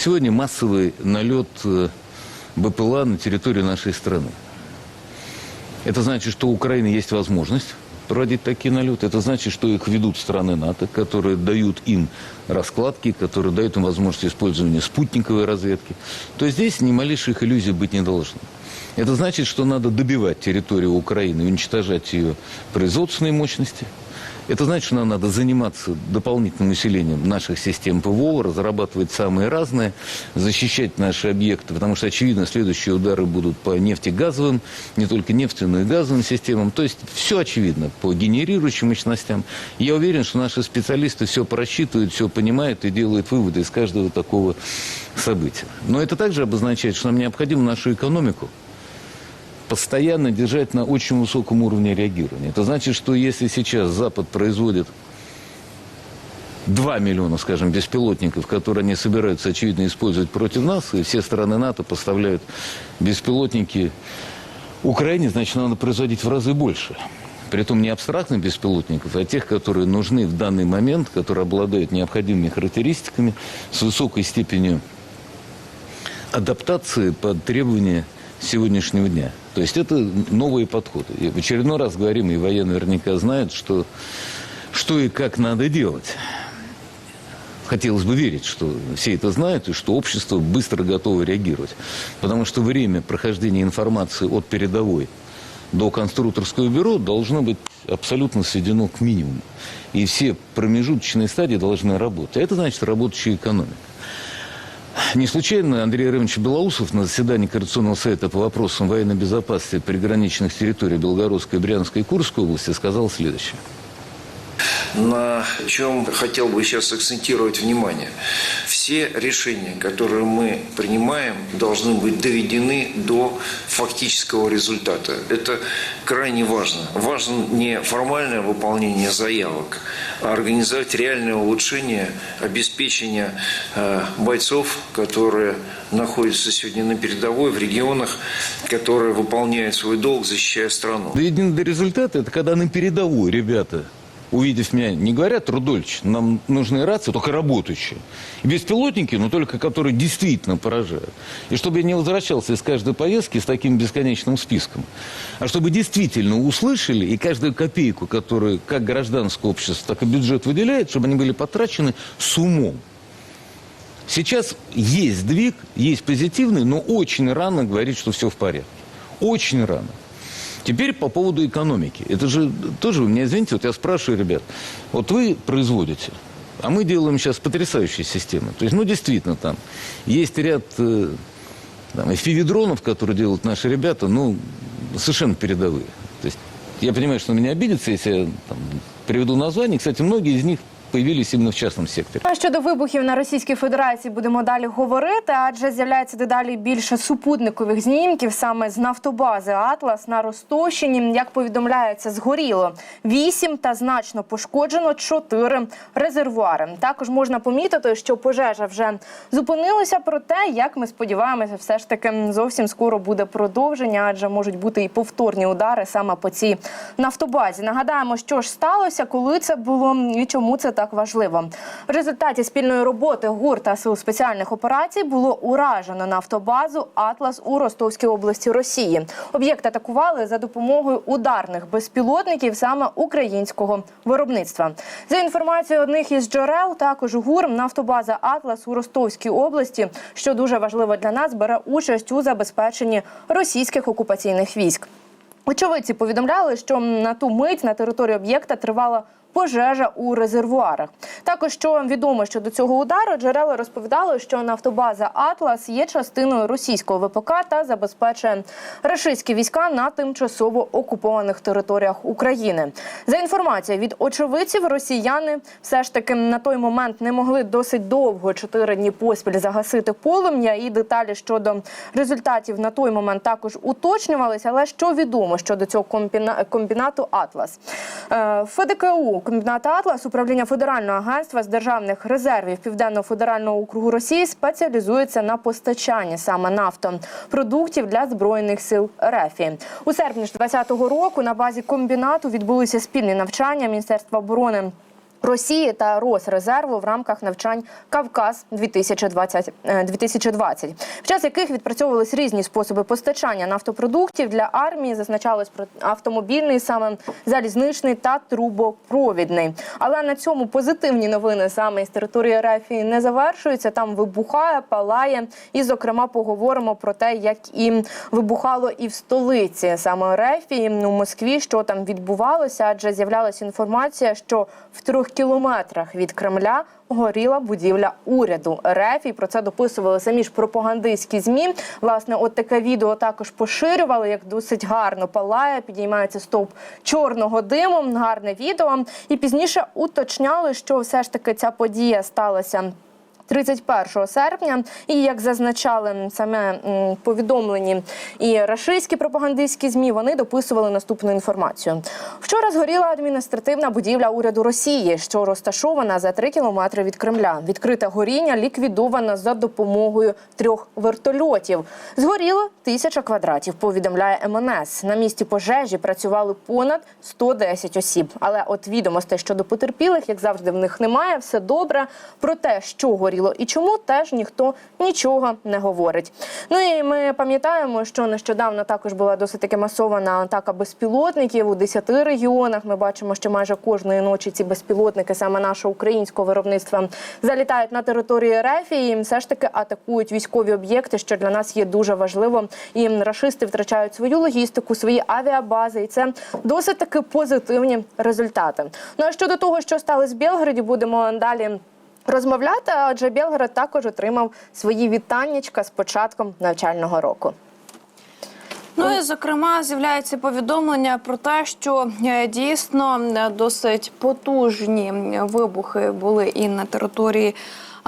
Сегодня массовый налет э, БПЛА на территорию нашей страны. Это значит, что у Украины есть возможность проводить такие налеты. Это значит, что их ведут страны НАТО, которые дают им раскладки, которые дают им возможность использования спутниковой разведки. То есть здесь ни малейших иллюзий быть не должно. Это значит, что надо добивать территорию Украины, уничтожать ее производственные мощности. Это значит, что нам надо заниматься дополнительным усилением наших систем ПВО, разрабатывать самые разные, защищать наши объекты, потому что, очевидно, следующие удары будут по нефтегазовым, не только нефтяным, но и газовым системам. То есть все очевидно по генерирующим мощностям. Я уверен, что наши специалисты все просчитывают, все понимают и делают выводы из каждого такого события. Но это также обозначает, что нам необходимо нашу экономику постоянно держать на очень высоком уровне реагирования. Это значит, что если сейчас Запад производит 2 миллиона, скажем, беспилотников, которые они собираются, очевидно, использовать против нас, и все страны НАТО поставляют беспилотники Украине, значит, надо производить в разы больше. Притом не абстрактных беспилотников, а тех, которые нужны в данный момент, которые обладают необходимыми характеристиками, с высокой степенью адаптации под требования сегодняшнего дня. То есть это новые подходы. И в очередной раз говорим, и военные наверняка знают, что, что и как надо делать. Хотелось бы верить, что все это знают и что общество быстро готово реагировать. Потому что время прохождения информации от передовой до конструкторского бюро должно быть абсолютно сведено к минимуму. И все промежуточные стадии должны работать. А это значит работающая экономика. Не случайно Андрей Рымович Белоусов на заседании Координационного совета по вопросам военной безопасности приграничных территорий Белгородской, Брянской и Курской области сказал следующее. На чем хотел бы сейчас акцентировать внимание. Все решения, которые мы принимаем, должны быть доведены до фактического результата. Это крайне важно. Важно не формальное выполнение заявок, а организовать реальное улучшение обеспечения э, бойцов, которые находятся сегодня на передовой, в регионах, которые выполняют свой долг, защищая страну. Доведены до результата, это когда на передовой ребята, увидев меня, не говорят, Рудольевич, нам нужны рации, только работающие. И беспилотники, но только которые действительно поражают. И чтобы я не возвращался из каждой поездки с таким бесконечным списком, а чтобы действительно услышали, и каждую копейку, которую как гражданское общество, так и бюджет выделяет, чтобы они были потрачены с умом. Сейчас есть сдвиг, есть позитивный, но очень рано говорить, что все в порядке. Очень рано. Теперь по поводу экономики. Это же тоже, вы меня извините, вот я спрашиваю, ребят, вот вы производите, а мы делаем сейчас потрясающие системы. То есть, ну, действительно, там есть ряд э, там, FPV-дронов, которые делают наши ребята, ну, совершенно передовые. То есть, я понимаю, что меня обидится, если я там, приведу название. Кстати, многие из них появились именно в частном секторе. А Щодо вибухів на Російській Федерації будемо далі говорити, адже з'являється дедалі більше супутникових знімків саме з нафтобази Атлас на Ростощині. Як повідомляється, згоріло вісім та значно пошкоджено чотири резервуари. Також можна помітити, що пожежа вже зупинилася. Проте, як ми сподіваємося, все ж таки зовсім скоро буде продовження, адже можуть бути і повторні удари саме по цій нафтобазі. Нагадаємо, що ж сталося, коли це було і чому це так важливо. В результаті спільної роботи ГУР та сил спеціальних операцій було уражено нафтобазу Атлас у Ростовській області Росії. Об'єкт атакували за допомогою ударних безпілотників саме українського виробництва. За інформацією одних із джерел, також ГУР нафтобаза Атлас у Ростовській області, що дуже важливо для нас, бере участь у забезпеченні російських окупаційних військ. Очевидці повідомляли, що на ту мить на території об'єкта тривала пожежа у резервуарах. Також що відомо щодо цього удару, джерела розповідали, що нафтобаза Атлас є частиною російського ВПК та забезпечує рашистські війська на тимчасово окупованих територіях України. За інформацією від очевидців, росіяни все ж таки на той момент не могли досить довго чотири дні поспіль загасити полум'я. І деталі щодо результатів на той момент також уточнювалися. Але що відомо щодо цього комбіна- комбінату Атлас Е, ФДКУ комбінат Атлас, управління федерального агентства з державних резервів Південного федерального округу Росії спеціалізується на постачанні саме нафтопродуктів для збройних сил РФ. У серпні ж 2020 року на базі комбінату відбулися спільні навчання Міністерства оборони. Росії та Росрезерву в рамках навчань Кавказ 2020, е, 2020, в час яких відпрацьовувались різні способи постачання нафтопродуктів для армії, зазначалось про автомобільний, саме залізничний та трубопровідний. Але на цьому позитивні новини саме із території РФ не завершуються. Там вибухає, палає, і зокрема поговоримо про те, як і вибухало і в столиці саме РФ, і у Москві, що там відбувалося, адже з'являлася інформація, що в трьох кілометрах від Кремля горіла будівля уряду РФ. І про це дописували самі ж пропагандистські змі. Власне, от таке відео також поширювали, як досить гарно палає, підіймається стовп чорного диму. Гарне відео. І пізніше уточняли, що все ж таки ця подія сталася. 31 серпня, і як зазначали саме повідомлені і рашистські пропагандистські змі, вони дописували наступну інформацію. Вчора згоріла адміністративна будівля уряду Росії, що розташована за 3 кілометри від Кремля. Відкрите горіння ліквідовано за допомогою трьох вертольотів. Згоріло тисяча квадратів. Повідомляє МНС. На місці пожежі працювали понад 110 осіб. Але от відомостей щодо потерпілих, як завжди, в них немає. Все добре. Про те, що горіло і чому, теж ніхто нічого не говорить. Ну і ми пам'ятаємо, що нещодавно також була досить таки масована атака безпілотників у 10 регіонах. Ми бачимо, що майже кожної ночі ці безпілотники, саме нашого українського виробництва, залітають на територію РФ і все ж таки атакують військові об'єкти, що для нас є дуже важливо. І рашисти втрачають свою логістику, свої авіабази, і це досить таки позитивні результати. Ну а щодо того, що сталося в Білгороді, будемо далі. Розмовляти, адже Білгород також отримав свої вітаннячка з початком навчального року. Ну і зокрема з'являється повідомлення про те, що е, дійсно е, досить потужні вибухи були і на території.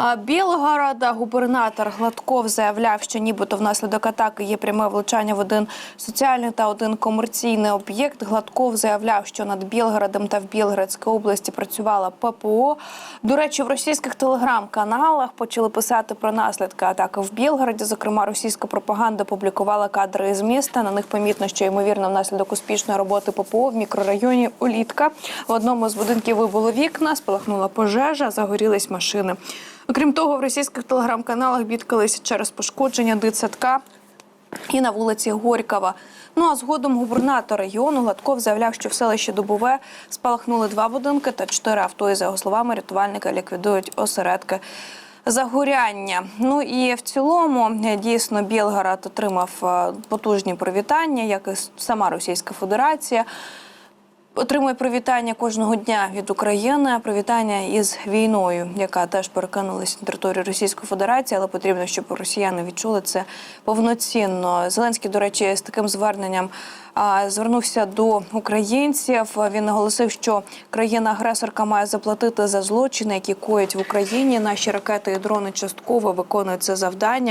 Білгорода губернатор Гладков заявляв, що нібито внаслідок атаки є пряме влучання в один соціальний та один комерційний об'єкт. Гладков заявляв, що над Білгородом та в Білгородській області працювала ППО. До речі, в російських телеграм-каналах почали писати про наслідки атаки в Білгороді. Зокрема, російська пропаганда публікувала кадри із міста. На них помітно, що ймовірно внаслідок успішної роботи ППО в мікрорайоні Улітка в одному з будинків вибуло вікна, спалахнула пожежа, загорілись машини. Окрім того, в російських телеграм-каналах бідкалися через пошкодження дитсадка і на вулиці Горькова. Ну а згодом губернатор регіону Гладков заявляв, що в селищі Дубове спалахнули два будинки та чотири авто. І за його словами, рятувальники ліквідують осередки загоряння. Ну і в цілому дійсно Білгород отримав е, потужні привітання, як і сама Російська Федерація. Отримує привітання кожного дня від України, привітання із війною, яка теж перекинулася на територію Російської Федерації, але потрібно, щоб росіяни відчули це повноцінно. Зеленський, до речі, з таким зверненням звернувся до українців. Він наголосив, що країна-агресорка має заплатити за злочини, які коять в Україні. Наші ракети і дрони частково виконують це завдання.